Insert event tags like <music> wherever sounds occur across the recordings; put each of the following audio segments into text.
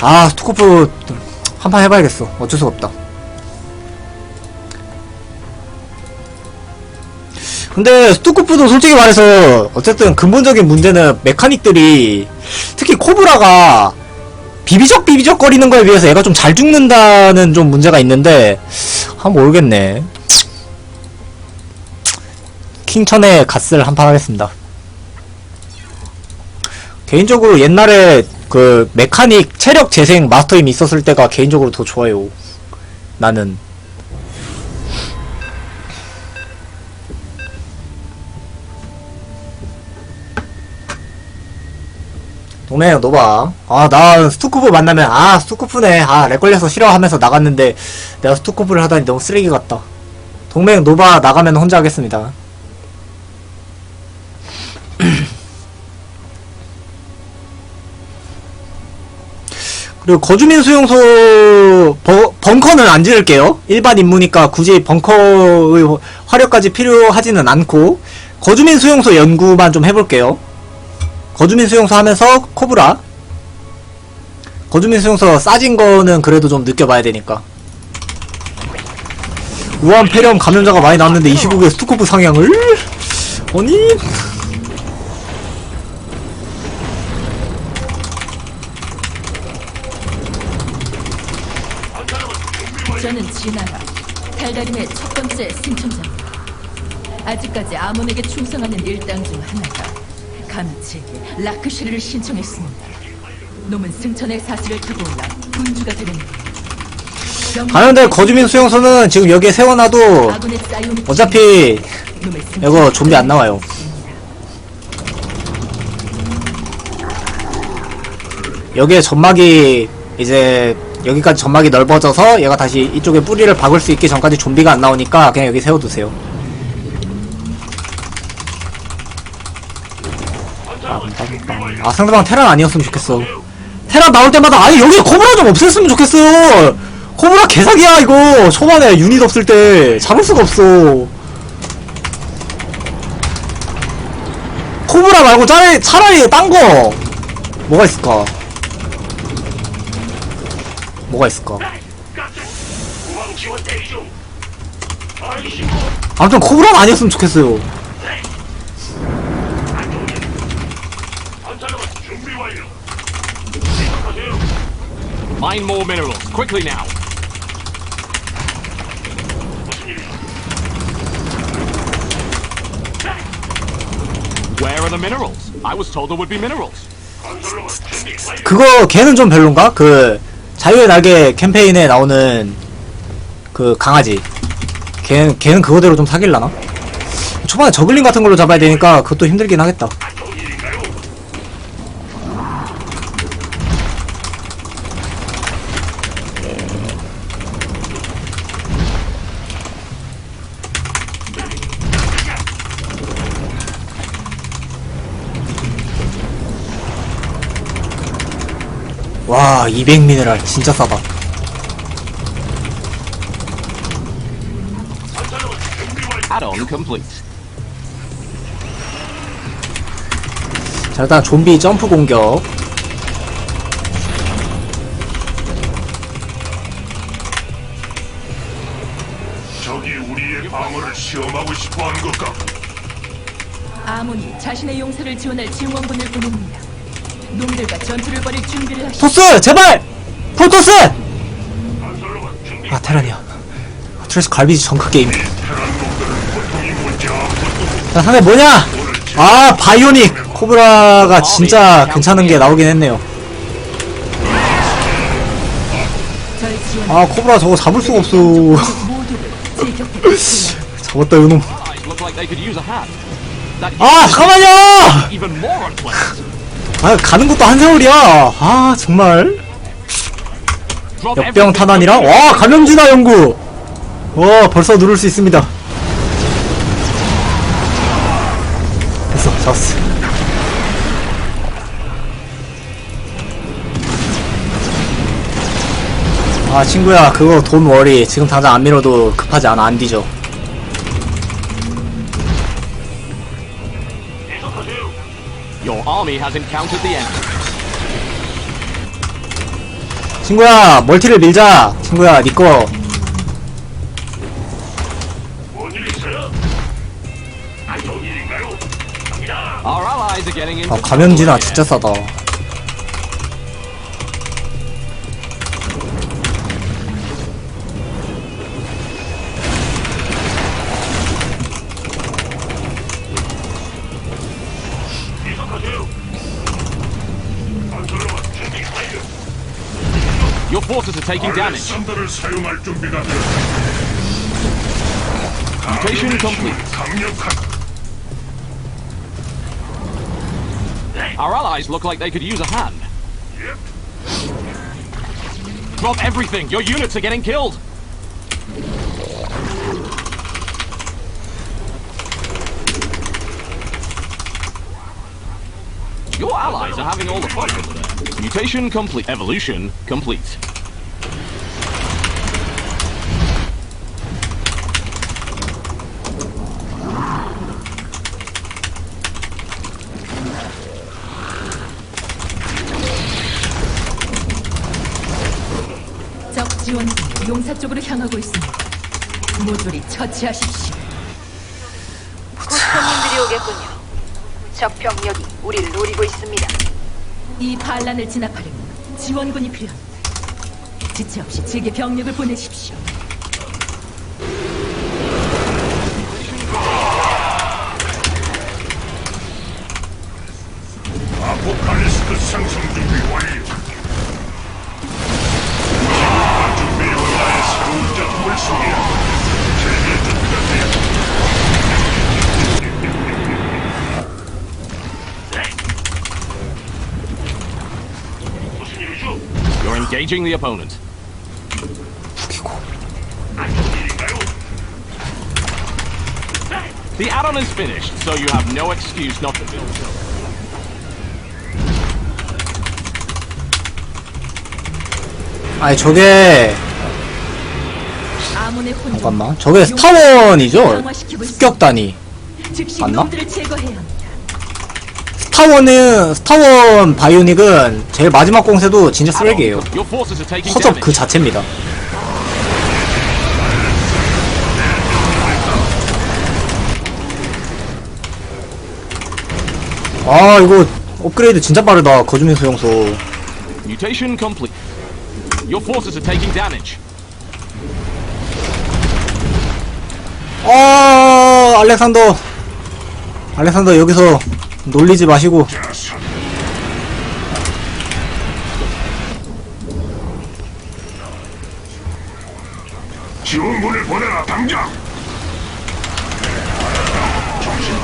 아 스토커프 한 판 해봐야겠어. 어쩔 수가 없다. 근데 스토커프도 솔직히 말해서 어쨌든 근본적인 문제는 메카닉들이 특히 코브라가 비비적 비비적 거리는 거에 비해서 얘가 좀 잘 죽는다는 좀 문제가 있는데 한 모르겠네. 킹천에 갓을 한판 하겠습니다. 개인적으로 옛날에 그 메카닉 체력 재생 마스터임 있었을 때가 개인적으로 더 좋아요. 나는. 동맹 노바. 아, 나 스투쿠프 만나면, 아, 스투쿠프네. 아, 렉 걸려서 싫어하면서 나갔는데, 내가 스투쿠프를 하다니 너무 쓰레기 같다. 동맹 노바 나가면 혼자 하겠습니다. <clears throat> 그리고 거주민 수용소 버- 벙커는 안 지을게요. 일반 임무니까 굳이 벙커의 화력까지 필요하지는 않고 거주민 수용소 연구만 좀 해볼게요. 거주민 수용소 하면서 코브라 거주민 수용소 싸진 거는 그래도 좀 느껴봐야 되니까 우한 폐렴 감염자가 많이 나왔는데 25개 스투코프 상향을 아니 저는 진아라, 달달임의 첫 번째 승천자입니다. 아직까지 아몬에게 충성하는 일당 중 하나가 감치에게 라크시르를 신청했습니다. 놈은 승천의 사실을 타고 올라 군주가 되는 가는데 거주민 수용소는 지금 여기에 세워놔도 어차피 이거 좀비 안 나와요. 여기에 점막이 이제 여기까지 점막이 넓어져서 얘가 다시 이쪽에 뿌리를 박을 수 있기 전까지 좀비가 안 나오니까 그냥 여기 세워두세요. 아 상대방 테란 아니었으면 좋겠어. 테란 나올 때마다 아니 여기 코브라 좀 없앴으면 좋겠어요. 코브라 개사기야 이거 초반에 유닛 없을 때 잡을 수가 없어. 코브라 말고 차라리, 차라리 딴 거 뭐가 있을까? 뭐가 있을까? 아무튼 코브라는 아니었으면 좋겠어요. Mine more minerals, quickly now. Where are the minerals? I was told there would be minerals. 그거 걔는 좀 별론가? 그 자유의 날개 캠페인에 나오는 그 강아지. 걔는 걔는 그거대로 좀 사귈라나? 초반에 저글링 같은 걸로 잡아야 되니까 그것도 힘들긴 하겠다. 와, 200 미네랄 진짜 싸다. Add-on complete. 자, 일단 좀비 점프 공격. 적이 우리의 방어를 시험하고 싶어 하는 것 같고 아몬이 자신의 용사를 지원할 지원군을 보냅니다. 놈들과 전투를 벌일 준비를 하시. 토스! 제발! 프로토스! 준비 아, 테란이야. 아, 트레스 갈비지 정크 게임. 테란 놈들은 보통이 문제 없었고 자, 상대 뭐냐? 아, 바이오닉! 코브라가 진짜 괜찮은 게 나오긴 했네요. 절 지원 아, 코브라 저거 잡을 수가 없어. 모두를 제 <laughs> 곁에 잡았다, 이놈. Eyes look like they could use a hand. That 아, 잠깐만요! even more unpleasant. 아, 가는 것도 한 세월이야. 아, 정말. 역병 탄환이랑, 와, 감염진화 연구! 와, 벌써 누를 수 있습니다. 됐어, 잡았어. 아, 친구야, 그거 돈 워리. 지금 당장 안 밀어도 급하지 않아, 안 뒤져. Army has encountered the enemy. 친구야 멀티를 밀자 친구야 니꺼? 아, 아 가면지나 진짜 싸다 Your forces are taking damage. Mutation complete. Our allies look like they could use a hand. Drop everything! Your units are getting killed! Your allies are having all the fun over there. Mutation complete. Evolution complete. 적 지원군이 용사 쪽으로 향하고 있습니다. 모조리 처치하십시오. 곧 손님들이 오겠군요. 적 병력이 우리를 노리고 있습니다. 이 반란을 진압하려면 지원군이 필요합니다. 지체 없이 제게 병력을 보내십시오. You're engaging the opponent. 일인가요? The add-on is finished, so you have no excuse not to build. 아니 저게 아몬의 혼종. 잠깐만 저게 스타원이죠? 습격단이 즉시 맞나? 놈들을 제거해야 합니다. 스타원은 스타원 바이오닉은 제일 마지막 공세도 진짜 쓰레기예요 허접. 그 자체입니다 아 이거 업그레이드 진짜 빠르다 거주민 수용소 Mutation complete. Your forces are taking damage. 아 알렉산더 알렉산더 여기서 놀리지 마시고. 지원군을 보내라 당장. 정신.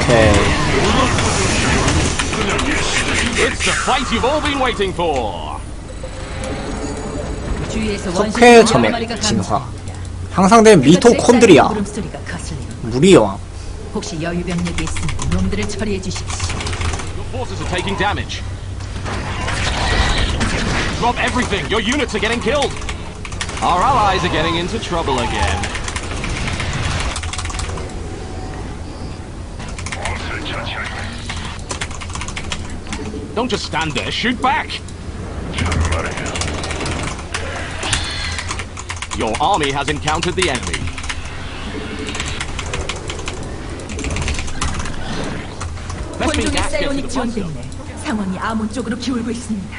오케이 It's the fight you've all been waiting for. 주위에서 석회 점액 진화 상상된 미토콘드리아 물음소리가 거슬리는 무리여왕 혹시 여유 병력이 있으면 놈들을 처리해 주십시오. Your forces are taking damage. Drop everything. Your units are getting killed. Our allies are getting into trouble again. Don't just stand there. Shoot back. 참말이야. Your army has encountered the enemy. Let's be 혼종의 gas get to 사이오닉 the 지원 front zone. 때문에 상황이 아몬 쪽으로 기울고 있습니다.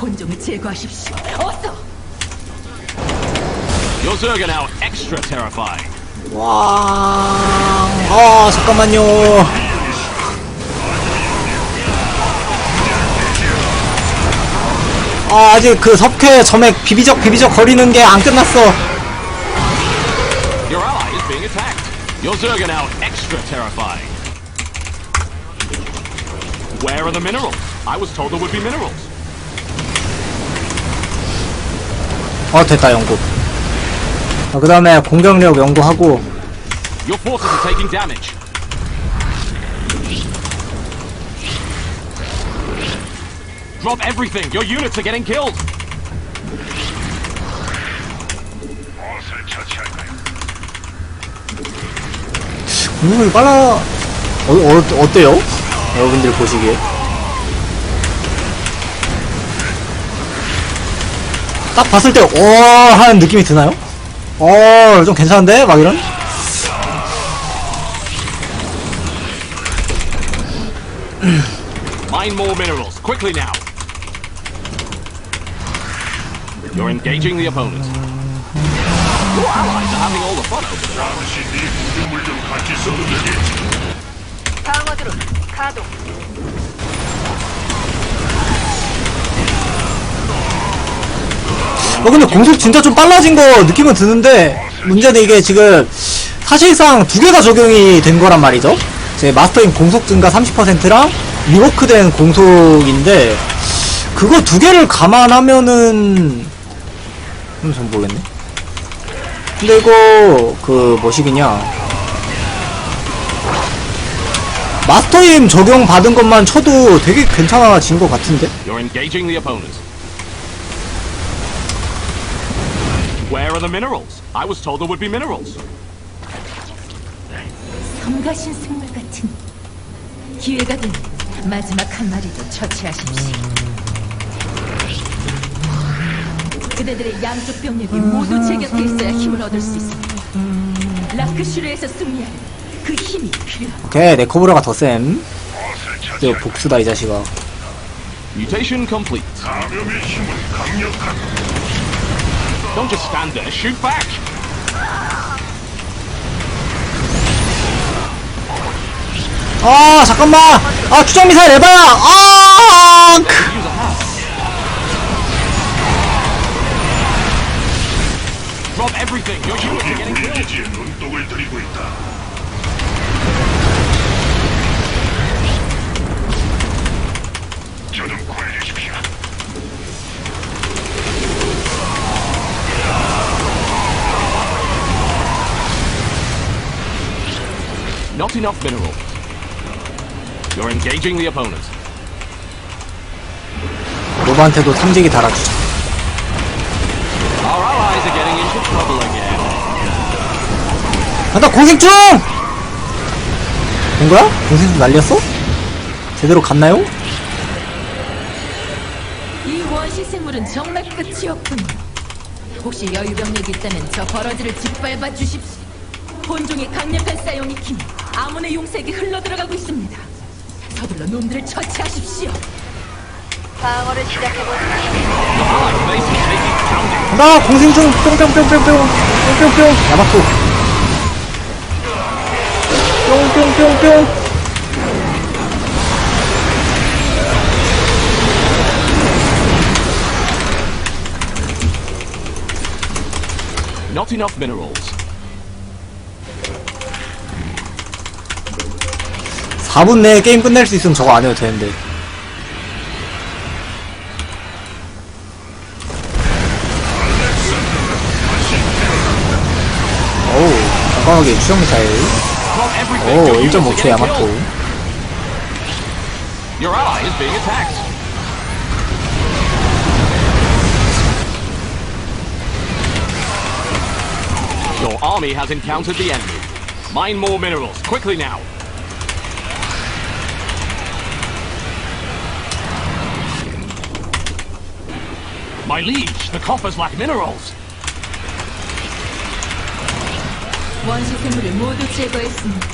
혼종을 제거하십시오. 어서! Your Zerga now extra terrifying. 와, 아 잠깐만요. 아 아직 그 석회 점액 비비적 비비적 거리는 게 안 끝났어. Your ally is being attacked. Your Zerga now extra terrifying. Where are the minerals? I was told there would be minerals. 어 됐다 연구. 아, 그 다음에 공격력 연구하고 Your forces are taking damage. Drop everything. Your units are getting killed. 공격이 빨라. 어, 어 어때요? 여러분들 보시기에 딱 봤을 때 오 하는 느낌이 드나요? 어 좀 괜찮은데? 막 이런? Mine more minerals, quickly now. You're engaging the opponent. Your allies are having all the fun over there. 잠시 네 구조물 좀 같이 써도 되겠지. 방어드론 가동. 어 근데 공속 진짜 좀 빨라진 거 느낌은 드는데 문제는 이게 지금 사실상 두 개가 적용이 된 거란 말이죠 제 마스터인 공속 증가 30%랑 리워크된 공속인데 그거 두 개를 감안하면은 음, 전 모르겠네 근데 이거 그 뭐시기냐 마스터임 적용 받은 것만 쳐도 되게 괜찮아진 것 같은데 You're engaging the opponent. Where are the minerals? I was told there would be minerals. 성가신 생물 같은 기회가 되면 마지막 한 마리도 처치하십시오. 그대들의 양쪽 병력이 모두 제 곁에 있어야 힘을 얻을 수 있습니다. 라크슈르에서 승리하는 그 힘이 필요합니다. 오케이 네코브라가 더쌤 이거 복수다 이 자식아 Mutation complete. 감염의 힘은 강력한 Don't just stand there, shoot back! 아 잠깐만 아 추적 미사일 에바야 아 크. Drop everything, your units are 이 getting 우리 killed. 기지에 눈독을 들이고 있다. 저좀 구해주십시오. Not enough mineral. You're engaging the opponent. 로브한테도 탐지기 달아주자 Our allies 간다 공생 중! 된 거야? 공생 중 날렸어? 제대로 갔나요? 이 원시 생물은 정말 끝이 없군요. 혹시 여유 병력이 있다면 저 버러지를 짓밟아 주십시오. 본종의 강력한 사이오닉 힘이 아몬의 용색이 흘러 들어가고 있습니다. 서둘러 놈들을 처치하십시오. 방어를 시작해볼까? 간다 공생 중 뿅뿅뿅뿅뿅 뿅뿅뿅 야마토 뿅뿅뿅뿅 Not enough minerals. 4분 내에 게임 끝낼 수 있으면 저거 안 해도 되는데 잠깐하게 추적 미사일 Drop everything, 오 your units are 1.5초 getting 야마토 killed. Your ally is being attacked. Your army has encountered the enemy. Mine more minerals, quickly now. My liege, the coffers lack minerals. 원시 생물을 모두 제거했습니다.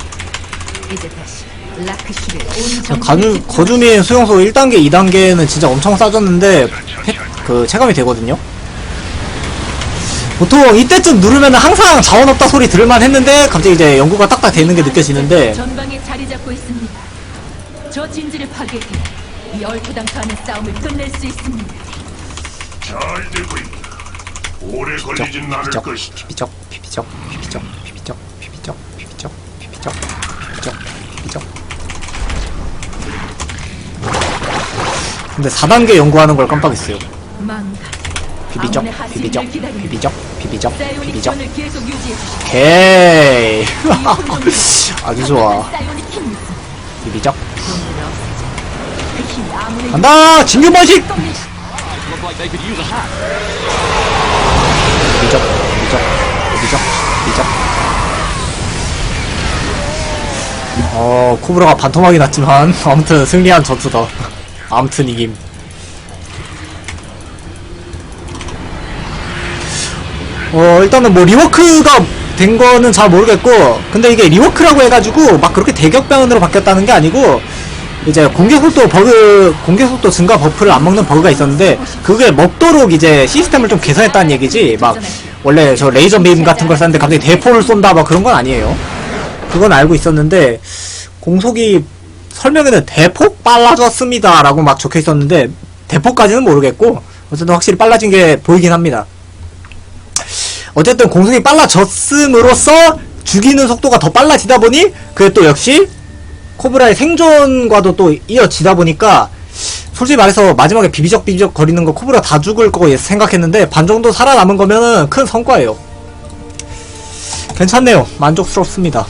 이제 다시 라크슈르의 온 정신을 가주, 집중- 거주민 수용소 1단계, 2단계는 진짜 엄청 싸졌는데, 패- 그, 체감이 되거든요? 보통 이때쯤 누르면 항상 자원 없다 소리 들을만 했는데, 갑자기 이제 연구가 딱딱 되는 게 느껴지는데, 전방에 자리 잡고 있습니다. 저 진지를 파괴해 이 얼토당토하는 싸움을 끝낼 수 있습니다. 잘 되고 있다. 오래 걸리진 않을 것이다. 피비적, 피비적, 근데 4단계 연구하는 걸 깜빡했어요. <laughs> 비비적, 비비적, 비비적, 비비적, 비비적. 오케이. 아주 좋아. 비비적. 간다! 진규 번식! 비적, 비적, 비적, 비적. 어, 코브라가 반토막이 났지만, 아무튼 승리한 전투다. 아무튼 이김. 어, 일단은 뭐 리워크가 된 거는 잘 모르겠고, 근데 이게 리워크라고 해가지고 막 그렇게 대격변으로 바뀌었다는 게 아니고, 이제 공격 속도 버그, 공격 속도 증가 버프를 안 먹는 버그가 있었는데, 그게 먹도록 이제 시스템을 좀 개선했다는 얘기지, 막, 원래 저 레이저 빔 같은 걸 쐈는데 갑자기 대포를 쏜다, 막 그런 건 아니에요. 그건 알고 있었는데, 공속이 설명에는 대폭 빨라졌습니다. 라고 막 적혀 있었는데, 대폭까지는 모르겠고, 어쨌든 확실히 빨라진 게 보이긴 합니다. 어쨌든 공속이 빨라졌음으로써 죽이는 속도가 더 빨라지다 보니 그게 또 역시 코브라의 생존과도 또 이어지다 보니까 솔직히 말해서 마지막에 비비적 비비적 거리는 거 코브라 다 죽을 거 생각했는데 반 정도 살아남은 거면은 큰 성과예요. 괜찮네요. 만족스럽습니다.